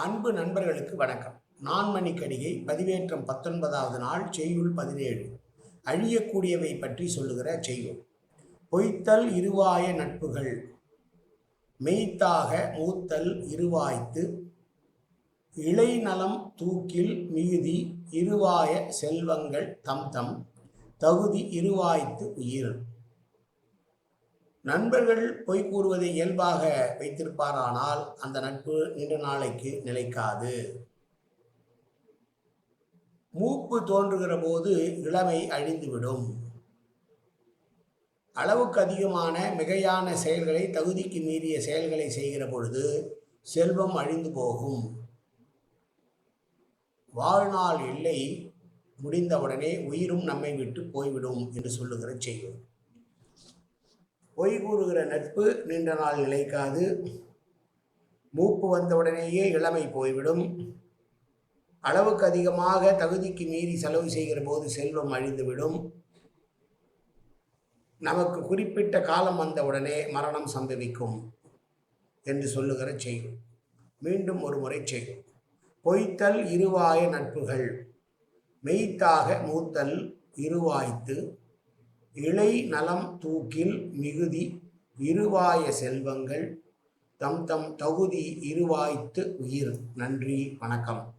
அன்பு நண்பர்களுக்கு வணக்கம். நான்மணிக்கடிகை பதிவேற்றம் பத்தொன்பதாவது நாள் செய்யுள் பதினேழு. அழியக்கூடியவை பற்றி சொல்லுகிற செய்யுள் பொய்த்தல் இருவாய நட்புகள். மெய்த்தாக மூத்தல் இருவாய்த்து. இளைநலம் தூக்கில் மிகுதி இருவாய செல்வங்கள் தம் தம் தகுதி இருவாய்த்து உயிர். நண்பர்கள் பொய் கூறுவதை இயல்பாக வைத்திருப்பாரானால் அந்த நட்பு நீண்ட நாளைக்கு நிலைக்காது. மூப்பு தோன்றுகிற போது இளமை அழிந்துவிடும். அளவுக்கு அதிகமான மிகையான செயல்களை தகுதிக்கு மீறிய செயல்களை செய்கிற பொழுது செல்வம் அழிந்து போகும். வாழ்நாள் இல்லை முடிந்தவுடனே உயிரும் நம்மை விட்டு போய்விடும் என்று சொல்லுகிற செய்யும் பொய் கூறுகிற நட்பு நீண்ட நாள் நிலைக்காது. மூப்பு வந்தவுடனேயே இளமை போய்விடும். அளவுக்கு அதிகமாக தகுதிக்கு மீறி செலவு செய்கிற போது செல்வம் அழிந்துவிடும். நமக்கு குறிப்பிட்ட காலம் வந்தவுடனே மரணம் சம்பவிக்கும் என்று சொல்லுகிற செய்யும் மீண்டும் ஒரு முறை செய்யும் பொய்த்தல் இருவாய நட்புகள். மெய்த்தாக மூத்தல் இருவாய்த்து இளை நலம் தூக்கில் மிகுதி இருவாய செல்வங்கள் தம் தம் தகுதி இருவாய்த்து உயிர். நன்றி வணக்கம்.